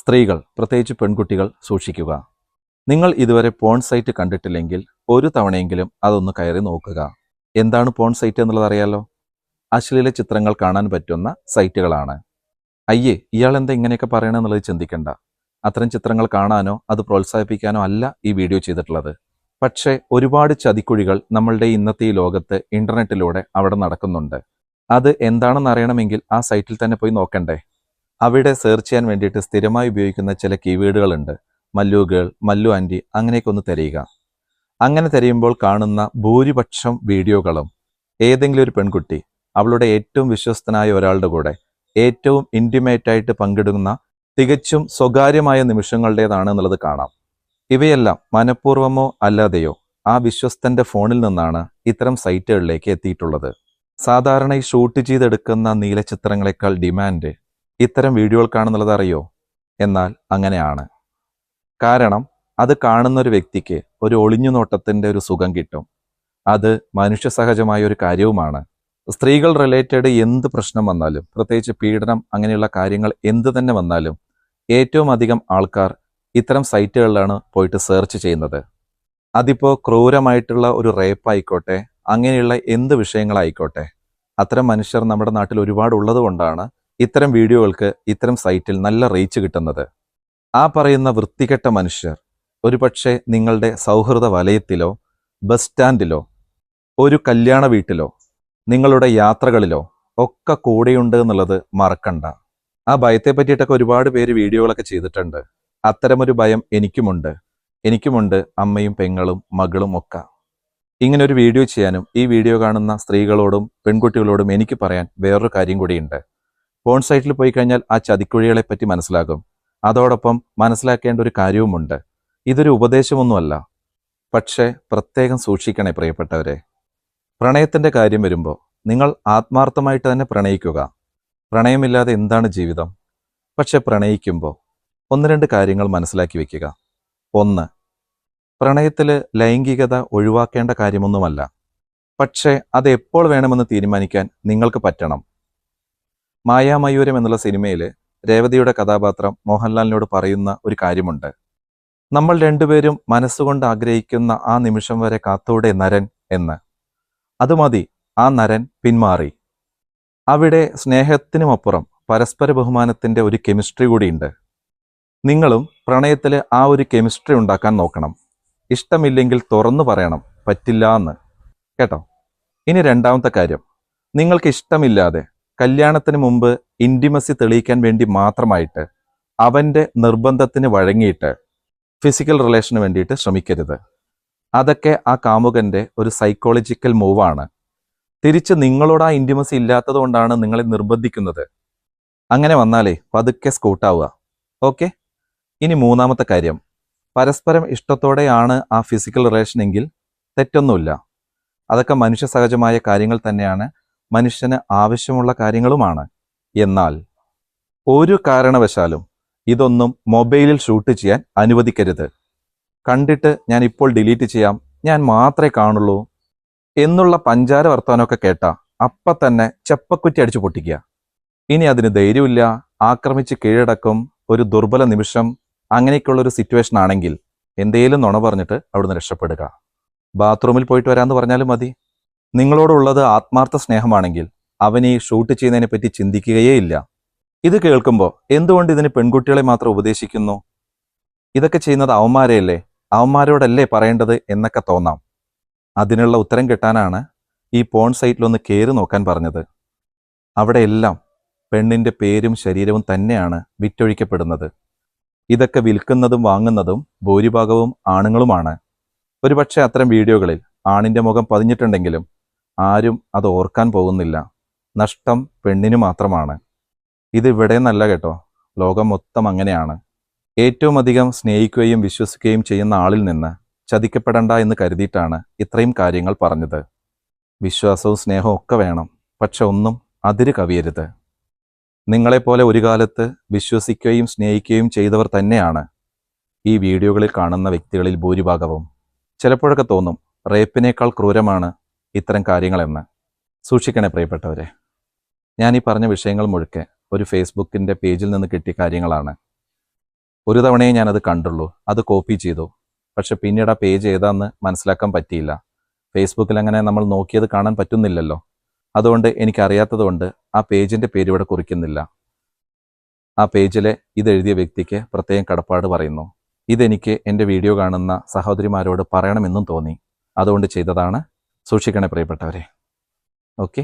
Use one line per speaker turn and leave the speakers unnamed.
സ്ത്രീകൾ പ്രത്യേകിച്ച് പെൺകുട്ടികൾ സൂക്ഷിക്കുക. നിങ്ങൾ ഇതുവരെ പോൺ സൈറ്റ് കണ്ടിട്ടില്ലെങ്കിൽ ഒരു തവണയെങ്കിലും അതൊന്ന് കയറി നോക്കുക. എന്താണ് പോൺ സൈറ്റ് എന്നുള്ളത് അറിയാലോ? അശ്ലീല ചിത്രങ്ങൾ കാണാൻ പറ്റുന്ന സൈറ്റുകളാണ്. അയ്യേ ഇയാൾ എന്താ ഇങ്ങനെയൊക്കെ പറയണമെന്നുള്ളത് ചിന്തിക്കണ്ട. അത്തരം ചിത്രങ്ങൾ കാണാനോ അത് പ്രോത്സാഹിപ്പിക്കാനോ അല്ല ഈ വീഡിയോ ചെയ്തിട്ടുള്ളത്. പക്ഷേ ഒരുപാട് ചതിക്കുഴികൾ നമ്മളുടെ ഇന്നത്തെ ഈ ലോകത്ത് ഇന്റർനെറ്റിലൂടെ അവിടെ നടക്കുന്നുണ്ട്. അത് എന്താണെന്ന് അറിയണമെങ്കിൽ ആ സൈറ്റിൽ തന്നെ പോയി നോക്കണ്ടേ? അവിടെ സെർച്ച് ചെയ്യാൻ വേണ്ടിയിട്ട് സ്ഥിരമായി ഉപയോഗിക്കുന്ന ചില കീവേഡുകളുണ്ട്. മല്ലു ഗേൾ മല്ലു ആന്റി അങ്ങനെയൊക്കെ ഒന്ന് തിരയുക. അങ്ങനെ തിരയുമ്പോൾ കാണുന്ന ഭൂരിപക്ഷം വീഡിയോകളും ഏതെങ്കിലും ഒരു പെൺകുട്ടി അവളുടെ ഏറ്റവും വിശ്വസ്തനായ ഒരാളുടെ കൂടെ ഏറ്റവും ഇന്റിമേറ്റായിട്ട് പങ്കിടുന്ന തികച്ചും സ്വകാര്യമായ നിമിഷങ്ങളുടേതാണ് എന്നുള്ളത് കാണാം. ഇവയെല്ലാം മനഃപൂർവമോ അല്ലാതെയോ ആ വിശ്വസ്തന്റെ ഫോണിൽ നിന്നാണ് ഇത്തരം സൈറ്റുകളിലേക്ക് എത്തിയിട്ടുള്ളത്. സാധാരണ ഈ ഷൂട്ട് ചെയ്തെടുക്കുന്ന നീലചിത്രങ്ങളെക്കാൾ ഡിമാൻഡ് ഇത്തരം വീഡിയോകൾക്കാണെന്നുള്ളത് അറിയോ? എന്നാൽ അങ്ങനെയാണ്. കാരണം അത് കാണുന്ന ഒരു വ്യക്തിക്ക് ഒരു ഒളിഞ്ഞു നോട്ടത്തിന്റെ ഒരു സുഖം കിട്ടും. അത് മനുഷ്യ സഹജമായ ഒരു കാര്യവുമാണ്. സ്ത്രീകൾ റിലേറ്റഡ് എന്ത് പ്രശ്നം വന്നാലും പ്രത്യേകിച്ച് പീഡനം അങ്ങനെയുള്ള കാര്യങ്ങൾ എന്ത് തന്നെ വന്നാലും ഏറ്റവും അധികം ആൾക്കാർ ഇത്തരം സൈറ്റുകളിലാണ് പോയിട്ട് സെർച്ച് ചെയ്യുന്നത്. അതിപ്പോൾ ക്രൂരമായിട്ടുള്ള ഒരു റേപ്പ് ആയിക്കോട്ടെ അങ്ങനെയുള്ള എന്ത് വിഷയങ്ങളായിക്കോട്ടെ അത്തരം മനുഷ്യർ നമ്മുടെ നാട്ടിൽ ഒരുപാട് ഉള്ളത് കൊണ്ടാണ് ഇത്തരം വീഡിയോകൾക്ക് ഇത്തരം സൈറ്റിൽ നല്ല റീച്ച് കിട്ടുന്നത്. ആ പറയുന്ന വൃത്തികെട്ട മനുഷ്യർ ഒരുപക്ഷെ നിങ്ങളുടെ സൗഹൃദ വലയത്തിലോ ബസ് സ്റ്റാൻഡിലോ ഒരു കല്യാണ വീട്ടിലോ നിങ്ങളുടെ യാത്രകളിലോ ഒക്കെ കൂടെയുണ്ട് എന്നുള്ളത് മറക്കണ്ട. ആ ഭയത്തെ പറ്റിയിട്ടൊക്കെ ഒരുപാട് പേര് വീഡിയോകളൊക്കെ ചെയ്തിട്ടുണ്ട്. അത്തരമൊരു ഭയം എനിക്കുമുണ്ട്. എനിക്കുമുണ്ട് അമ്മയും പെങ്ങളും മകളും ഒക്കെ. ഇങ്ങനെ ഒരു വീഡിയോ ചെയ്യാനും ഈ വീഡിയോ കാണുന്ന സ്ത്രീകളോടും പെൺകുട്ടികളോടും എനിക്ക് പറയാൻ വേറൊരു കാര്യം കൂടിയുണ്ട്. പോൺ സൈറ്റിൽ പോയി കഴിഞ്ഞാൽ ആ ചതിക്കുഴികളെ പറ്റി മനസ്സിലാകും. അതോടൊപ്പം മനസ്സിലാക്കേണ്ട ഒരു കാര്യവുമുണ്ട്. ഇതൊരു ഉപദേശമൊന്നുമല്ല. പക്ഷേ പ്രത്യേകം സൂക്ഷിക്കണേ പ്രിയപ്പെട്ടവരെ. പ്രണയത്തിന്റെ കാര്യം വരുമ്പോൾ നിങ്ങൾ ആത്മാർത്ഥമായിട്ട് തന്നെ പ്രണയിക്കുക. പ്രണയമില്ലാതെ എന്താണ് ജീവിതം? പക്ഷെ പ്രണയിക്കുമ്പോൾ ഒന്ന് രണ്ട് കാര്യങ്ങൾ മനസ്സിലാക്കി വെക്കുക. ഒന്ന് പ്രണയത്തിൽ ലൈംഗികത ഒഴിവാക്കേണ്ട കാര്യമൊന്നുമല്ല. പക്ഷേ അത് എപ്പോൾ വേണമെന്ന് തീരുമാനിക്കാൻ നിങ്ങൾക്ക് പറ്റണം? മായാമയൂരം എന്നുള്ള സിനിമയിൽ രേവതിയുടെ കഥാപാത്രം മോഹൻലാലിനോട് പറയുന്ന ഒരു കാര്യമുണ്ട്. നമ്മൾ രണ്ടുപേരും മനസ്സുകൊണ്ട് ആഗ്രഹിക്കുന്ന ആ നിമിഷം വരെ കാത്തോടെ നരൻ എന്ന്. അത് മതി ആ നരൻ പിന്മാറി. അവിടെ സ്നേഹത്തിനുമപ്പുറം പരസ്പര ബഹുമാനത്തിന്റെ ഒരു കെമിസ്ട്രി കൂടിയുണ്ട്. നിങ്ങളും പ്രണയത്തിൽ ആ ഒരു കെമിസ്ട്രി ഉണ്ടാക്കാൻ നോക്കണം. ഇഷ്ടമില്ലെങ്കിൽ തുറന്നു പറയണം പറ്റില്ല എന്ന് കേട്ടോ? ഇനി രണ്ടാമത്തെ കാര്യം. നിങ്ങൾക്ക് ഇഷ്ടമില്ലാതെ കല്യാണത്തിന് മുമ്പ് ഇന്റിമസി തെളിയിക്കാൻ വേണ്ടി മാത്രമായിട്ട് അവന്റെ നിർബന്ധത്തിന് വഴങ്ങിയിട്ട് ഫിസിക്കൽ റിലേഷന് വേണ്ടിയിട്ട് ശ്രമിക്കരുത്. അതൊക്കെ ആ കാമുകന്റെ ഒരു സൈക്കോളജിക്കൽ മൂവാണ് തിരിച്ച് നിങ്ങളോട് ആ ഇന്റിമസി ഇല്ലാത്തതുകൊണ്ടാണ് നിങ്ങളെ നിർബന്ധിക്കുന്നത്. അങ്ങനെ വന്നാലേ പതുക്കെ സ്കൂട്ടാവുക ഓക്കെ ഇനി മൂന്നാമത്തെ കാര്യം. പരസ്പരം ഇഷ്ടത്തോടെയാണ് ആ ഫിസിക്കൽ റിലേഷൻ എങ്കിൽ തെറ്റൊന്നുമില്ല. അതൊക്കെ മനുഷ്യ സഹജമായ കാര്യങ്ങൾ തന്നെയാണ്. മനുഷ്യന് ആവശ്യമുള്ള കാര്യങ്ങളുമാണ്. എന്നാൽ ഒരു കാരണവശാലും ഇതൊന്നും മൊബൈലിൽ ഷൂട്ട് ചെയ്യാൻ അനുവദിക്കരുത്. കണ്ടിട്ട് ഞാൻ ഇപ്പോൾ ഡിലീറ്റ് ചെയ്യാം ഞാൻ മാത്രമേ കാണുള്ളൂ എന്നുള്ള പഞ്ചാര വർത്തമാനമൊക്കെ കേട്ട അപ്പം തന്നെ ചെപ്പക്കുറ്റി അടിച്ചു പൊട്ടിക്കുക. ഇനി അതിന് ധൈര്യമില്ല ആക്രമിച്ച് കീഴടക്കും ഒരു ദുർബല നിമിഷം അങ്ങനെയൊക്കെയുള്ള ഒരു സിറ്റുവേഷൻ ആണെങ്കിൽ എന്തേലും നുണ പറഞ്ഞിട്ട് അവിടുന്ന് രക്ഷപ്പെടുക. ബാത്റൂമിൽ പോയിട്ട് വരാമെന്ന് പറഞ്ഞാലും മതി. നിങ്ങളോടുള്ളത് ആത്മാർത്ഥ സ്നേഹമാണെങ്കിൽ അവനെ ഷൂട്ട് ചെയ്യുന്നതിനെ പറ്റി ചിന്തിക്കുകയേ ഇല്ല ഇത് കേൾക്കുമ്പോൾ എന്തുകൊണ്ട് ഇതിന് പെൺകുട്ടികളെ മാത്രം ഉപദേശിക്കുന്നു? ഇതൊക്കെ ചെയ്യുന്നത് അവന്മാരെയല്ലേ? അവന്മാരോടല്ലേ പറയേണ്ടത് എന്നൊക്കെ തോന്നാം. അതിനുള്ള ഉത്തരം കിട്ടാനാണ് ഈ പോൺ സൈറ്റിലൊന്ന് കയറി നോക്കാൻ പറഞ്ഞത്. അവിടെയെല്ലാം പെണ്ണിന്റെ പേരും ശരീരവും തന്നെയാണ് വിറ്റൊഴിക്കപ്പെടുന്നത്. ഇതൊക്കെ വിൽക്കുന്നതും വാങ്ങുന്നതും ഭൂരിഭാഗവും ആണുങ്ങളുമാണ്. ഒരുപക്ഷെ അത്തരം വീഡിയോകളിൽ ആണിന്റെ മുഖം പതിഞ്ഞിട്ടുണ്ടെങ്കിലും ആരും അത് ഓർക്കാൻ പോകുന്നില്ല. നഷ്ടം പെണ്ണിന് മാത്രമാണ്. ഇത് ഇവിടെ നല്ല കേട്ടോ. ലോകം മൊത്തം അങ്ങനെയാണ്. ഏറ്റവും അധികം സ്നേഹിക്കുകയും വിശ്വസിക്കുകയും ചെയ്യുന്ന ആളിൽ നിന്ന് ചതിക്കപ്പെടണ്ട എന്ന് കരുതിയിട്ടാണ് ഇത്രയും കാര്യങ്ങൾ പറഞ്ഞത്. വിശ്വാസവും സ്നേഹവും ഒക്കെ വേണം പക്ഷെ ഒന്നും അതിര് കവിയരുത്. നിങ്ങളെപ്പോലെ ഒരു കാലത്ത് വിശ്വസിക്കുകയും സ്നേഹിക്കുകയും ചെയ്തവർ തന്നെയാണ് ഈ വീഡിയോകളിൽ കാണുന്ന വ്യക്തികളിൽ ഭൂരിഭാഗവും. ചിലപ്പോഴൊക്കെ തോന്നും റേപ്പിനേക്കാൾ ക്രൂരമാണ് ഇത്തരം കാര്യങ്ങളെന്ന്. സൂക്ഷിക്കണേ പ്രിയപ്പെട്ടവരെ. ഞാൻ ഈ പറഞ്ഞ വിഷയങ്ങൾ മുഴുക്കെ ഒരു ഫേസ്ബുക്കിന്റെ പേജിൽ നിന്ന് കിട്ടിയ കാര്യങ്ങളാണ്. ഒരു തവണയേ ഞാനത് കണ്ടുള്ളൂ. അത് കോപ്പി ചെയ്തു. പക്ഷെ പിന്നീട് ആ പേജ് ഏതാന്ന് മനസ്സിലാക്കാൻ പറ്റിയില്ല. ഫേസ്ബുക്കിൽ അങ്ങനെ നമ്മൾ നോക്കിയത് കാണാൻ പറ്റുന്നില്ലല്ലോ. അതുകൊണ്ട് എനിക്കറിയാത്തതുകൊണ്ട് ആ പേജിന്റെ പേര് ഇവിടെ കുറിക്കുന്നില്ല. ആ പേജിലെ ഇതെഴുതിയ വ്യക്തിക്ക് പ്രത്യേകം കടപ്പാട് പറയുന്നു. ഇതെനിക്ക് എന്റെ വീഡിയോ കാണുന്ന സഹോദരിമാരോട് പറയണമെന്നും തോന്നി. അതുകൊണ്ട് ചെയ്തതാണ് സൂക്ഷിക്കണേ പ്രിയപ്പെട്ടവരെ. ഓക്കെ?